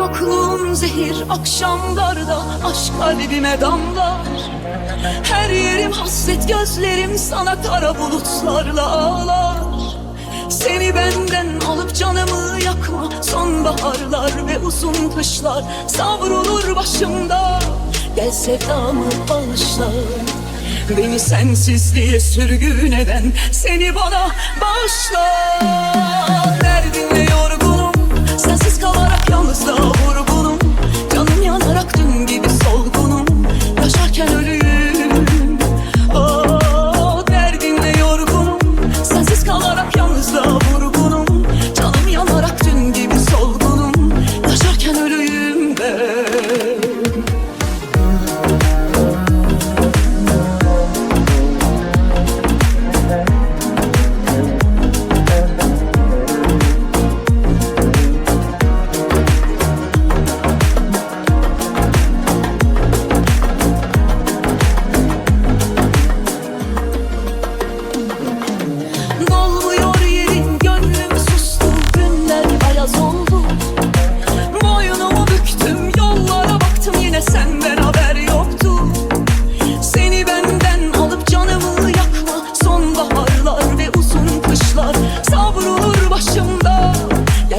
Yokluğun zehir akşamlarda Aşk kalbime damlar. Her yerim hasret gözlerim Sana kara bulutlarla ağlar. Seni benden alıp canımı yakma Sonbaharlar ve uzun kışlar Savrulur başımda. Gel sevdamı bağışla. Beni sensizliğe sürgün eden Seni bana bağışla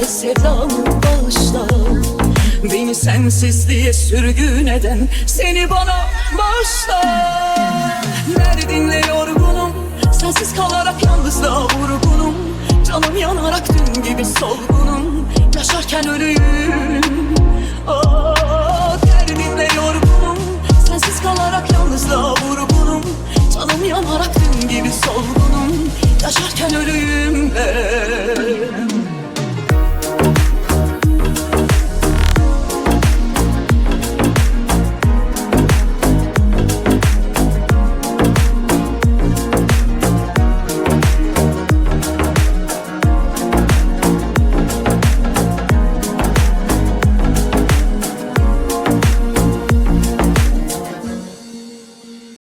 Gel sevdamı bağışla. Beni sensizliğe sürgün eden Seni bana bağışla. Derdinle yorgunum Sensiz kalarak yalnızlığa vurgunum. Canım yanarak dün gibi solgunum. Yaşarken ölüyüm. Ah, oh, Derdinle yorgunum Sensiz kalarak yalnızlığa vurgunum. Canım yanarak dün gibi solgunum. Yaşarken ölüyüm